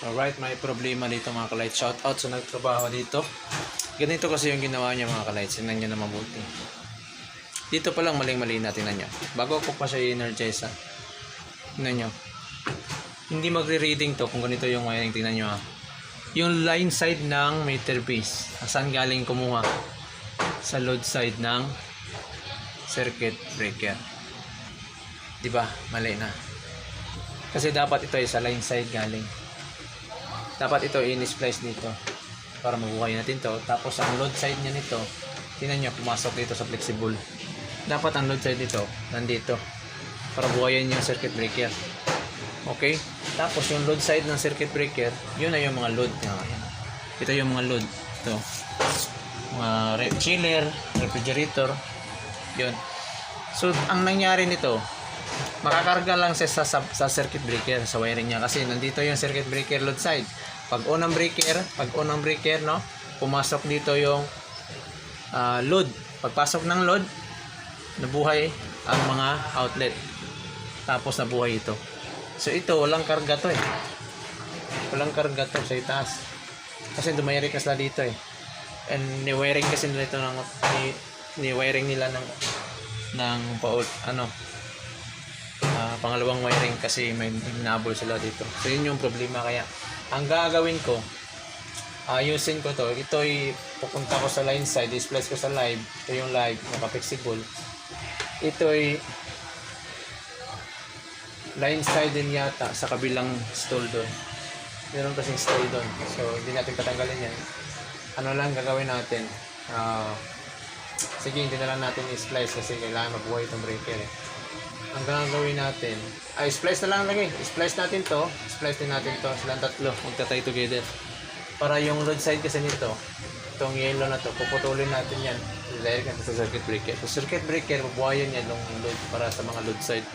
Alright, may problema dito mga kalights. Shout out sa nagtrabaho dito. Ganito kasi yung ginawa niya mga kalights. Tingnan niyo na mabuti. Dito pa lang maling-mali na tingnan niyo. Bago ko pa siya i-energize ha. Tingnan niyo. Hindi magre-reading to kung ganito yung wiring. Tingnan niyo ha. Yung line side ng meter base. Saan galing kumuha? Sa load side ng circuit breaker. 'Di ba? Mali na. Kasi dapat ito ay sa line side galing. Dapat ito in-splice dito para mabuhay natin to. Tapos ang load side niya nito, tingnan niyo pumasok dito sa flexible. Dapat ang load side nito nandito para buhayin yung circuit breaker. Okay? Tapos yung load side ng circuit breaker, yun na yung mga load niya. Ito yung mga load. Ito. Mga chiller, refrigerator. Yun. So, ang nangyari nito, makakarga lang siya sa, sa, sa circuit breaker, sa wiring niya. Kasi nandito yung circuit breaker load side. Pag on ang breaker, pag on ang breaker, no, pumasok dito yung ah, load. Pagpasok ng load, nabuhay ang mga outlet. Tapos nabuhay ito. So ito, walang karga to eh. Walang karga to sa itaas. Kasi dumayari ka sila dito eh. And ni-wiring kasi nila ito ng ni, ni-wiring nila ng ng paul ano pangalawang wiring kasi may hinabol sila dito. So yun yung problema kaya ang gagawin ko ayusin ko to. Ito ay pupunta ko sa line side, displace ko sa live. Ito yung live, naka-flexible. Ito ay line side din yata sa kabilang stall doon. Meron kasing stall doon. So, hindi natin tatanggalin yan. Ano lang gagawin natin? Ah, sige, hindi na lang natin i-splice kasi kailangan mabuhay itong breaker eh. Ang gagawin natin, ay splice na lang lagi. Splice natin to, splice din natin to. Silang tatlo, magtatay together. Para yung load side kasi nito, itong yellow na to, puputulin natin yan. Direct natin sa circuit breaker. Sa circuit breaker, bubuhayan yan yung load para sa mga load side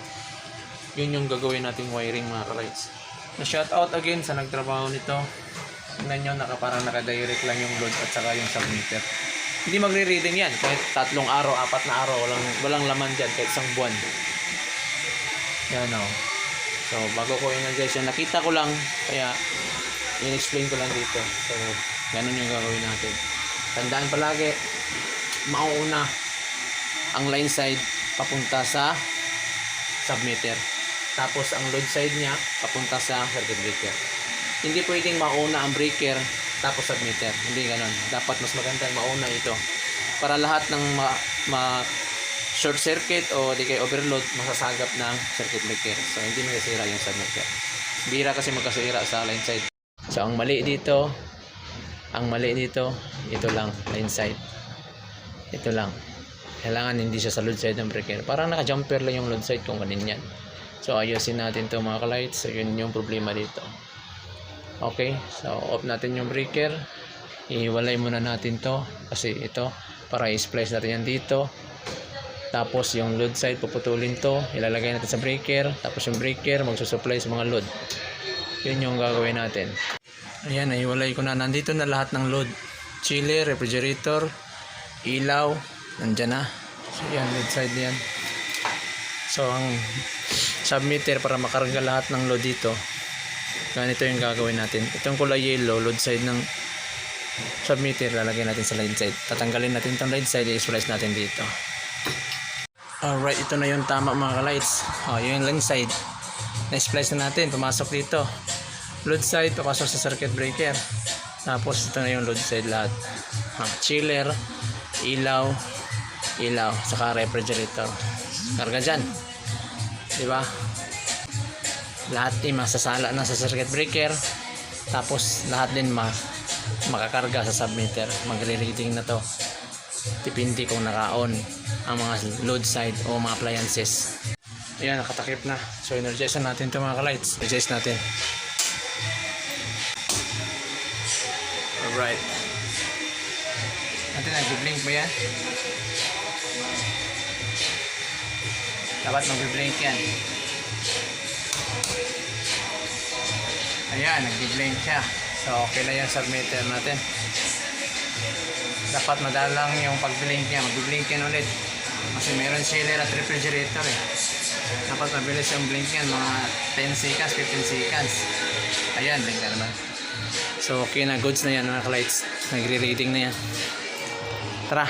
yun yung gagawin nating wiring mga kalights. Na shout out again sa nagtrabaho nito. Tingnan nyo, naka, parang naka-direct lang yung load at saka yung submeter. Hindi magre-reading yan. Kahit tatlong araw, apat na araw, walang, walang laman dyan. Kahit isang buwan. Yan o. So, bago ko energize yan, nakita ko lang, kaya in-explain ko lang dito. So, ganun yung gagawin natin. Tandaan palagi, mauuna ang line side papunta sa submeter. Tapos ang load side niya papunta sa circuit breaker. Hindi pwedeng mauna ang breaker tapos submeter. Hindi ganon. Dapat mas magandang mauna ito. Para lahat ng ma, ma short circuit o di kay overload masasagap ng circuit breaker. So hindi masisira yung submeter. Bira kasi magkasira sa line side. So ang mali dito, ang mali dito, ito lang line side. Ito lang kailangan hindi siya sa load side ng breaker. Parang naka-jumper lang yung load side kung ganun yan. So, ayusin natin to mga kalights. So, yun yung problema dito. Okay. So, off natin yung breaker. Iwalay muna natin to. Kasi ito, para i-splice natin yan dito. Tapos, yung load side, puputulin to. Ilalagay natin sa breaker. Tapos, yung breaker, magsusupply sa mga load. Yun yung gagawin natin. Ayan, iwalay ko na. Nandito na lahat ng load. Chiller, refrigerator, ilaw, nandyan na so yan mid side yan so ang submeter para makarga lahat ng load dito ganito yung gagawin natin itong kulay yellow load side ng submeter lalagay natin sa line side tatanggalin natin itong line side i-splice natin dito alright ito na yung tama mga lights oh, yung line side. Na-splice na natin pumasok dito. Load side papasok sa circuit breaker. Tapos ito na yung load side lahat. Ah, chiller ilaw ilaw saka refrigerator. Karga dyan. Di ba? Lahat din masasala na sa circuit breaker. Tapos lahat din ma makakarga sa submeter. Magre-reading na to depende kung naka-on ang mga load side o mga appliances ayan nakatakip na so energize na natin ito mga lights energize natin alright natin nag-blink ba yan? Dapat mag-blink yan. Ayan, nag-blink siya. So, okay na yung submeter natin. Dapat madalang yung pag-blink niya. Mag-blink yan ulit. Kasi meron chiller at refrigerator eh. Dapat mabilis yung blink yan. Mga 10 seconds, 15 seconds. Ayan, link na naman. So, okay na. Goods na yan, mga ka-lights. Nagre-rating na yan. Tara.